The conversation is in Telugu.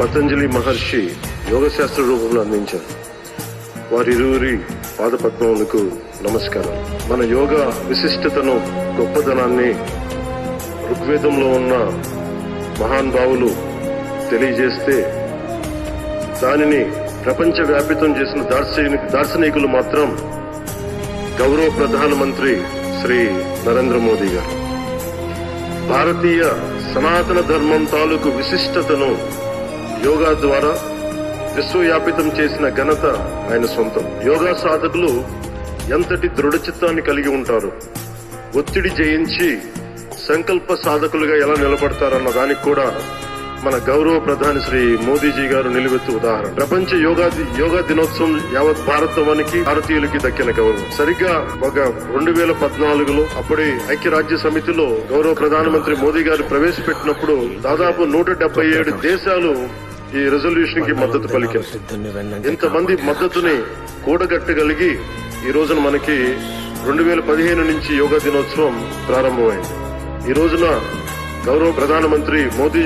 పతంజలి మహర్షి యోగశాస్త్ర రూపంలో అందించారు. వారిరువురి పాదపద్మములకు నమస్కారం మన యోగ విశిష్టతను గొప్పతనాన్ని ఋగ్వేదంలో ఉన్న మహాన్ భావులు తెలియజేస్తే దానిని ప్రపంచ వ్యాపితం చేసిన దార్శనిక దార్శనికులు మాత్రం గౌరవ ప్రధానమంత్రి శ్రీ నరేంద్ర మోదీ గారు. భారతీయ సనాతన ధర్మం తాలూకు విశిష్టతను యోగా ద్వారా విశ్వవ్యాపితం చేసిన ఘనత ఆయన సొంతం. యోగా సాధకులు ఎంతటి దృఢచిత్తాన్ని కలిగి ఉంటారు? ఒత్తిడి జయించి సంకల్ప సాధకులుగా ఎలా నిలబడతారన్న దానికి కూడా మన గౌరవ ప్రధాని శ్రీ మోదీజీ గారు నిలువెత్తు ఉదాహరణ. ప్రపంచ యోగా యోగా దినోత్సవం యావత్ భారతవానికి భారతీయులకి దక్కిన గౌరవం. సరిగ్గా ఒక రెండు వేల పద్నాలుగులో అప్పటి ఐక్యరాజ్య సమితిలో గౌరవ ప్రధానమంత్రి మోదీ గారు ప్రవేశపెట్టినప్పుడు దాదాపు నూట డెబ్బై ఏడు దేశాలు ఈ రెజల్యూషన్కి మద్దతు పలికారు. ఇంతమంది మద్దతుని కూడగట్టగలిగి ఈ రోజున మనకి రెండు వేల పదిహేను నుంచి యోగా దినోత్సవం ప్రారంభమైంది. ఈ రోజున గౌరవ ప్రధానమంత్రి మోదీ